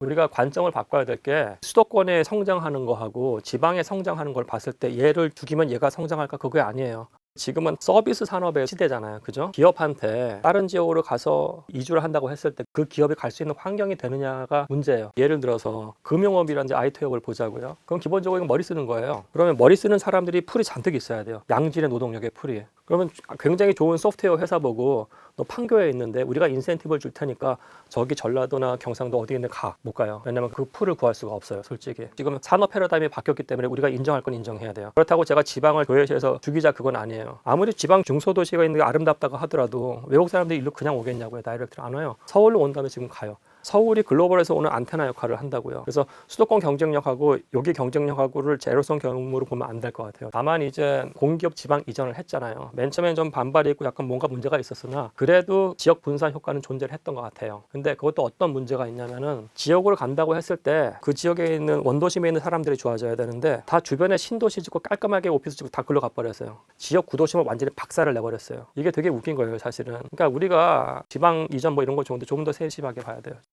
우리가 관점을 바꿔야 될 게 수도권에 성장하는 거하고 지방에 성장하는 걸 봤을 때 얘를 죽이면 얘가 성장할까 그게 아니에요. 지금은 서비스 산업의 시대잖아요. 그죠? 기업한테 다른 지역으로 가서 이주를 한다고 했을 때 그 기업이 갈 수 있는 환경이 되느냐가 문제예요. 예를 들어서 금융업이라든지 IT업을 보자고요. 그럼 기본적으로 머리 쓰는 거예요. 그러면 머리 쓰는 사람들이 풀이 잔뜩 있어야 돼요. 양질의 노동력의 풀이. 그러면 굉장히 좋은 소프트웨어 회사 보고 너 판교에 있는데 우리가 인센티브를 줄 테니까 저기 전라도나 경상도 어디 있는 가 못 가요. 왜냐면 그 풀을 구할 수가 없어요, 솔직히. 지금 산업 패러다임이 바뀌었기 때문에 우리가 인정할 건 인정해야 돼요. 그렇다고 제가 지방을 도외시해서 죽이자 그건 아니에요. 아무리 지방 중소도시가 있는 게 아름답다고 하더라도 외국 사람들이 일로 그냥 오겠냐고요. 다이렉트로 안 와요. 서울로 온다면 지금 가요. 서울이 글로벌에서 오는 안테나 역할을 한다고요. 그래서 수도권 경쟁력하고 여기 경쟁력하고를 제로성 경험으로 보면 안 될 것 같아요. 다만 이제 공기업 지방 이전을 했잖아요. 맨 처음엔 좀 반발이 있고 약간 뭔가 문제가 있었으나 그래도 지역 분산 효과는 존재를 했던 것 같아요. 근데 그것도 어떤 문제가 있냐면은 지역으로 간다고 했을 때 그 지역에 있는 원도심에 있는 사람들이 좋아져야 되는데 다 주변에 신도시 짓고 깔끔하게 오피스 짓고 다 글로 가버렸어요. 지역 구도심을 완전히 박살을 내버렸어요. 이게 되게 웃긴 거예요, 사실은. 그러니까 우리가 지방 이전 뭐 이런 거 좋은데 조금 더 세심하게 봐야 돼요.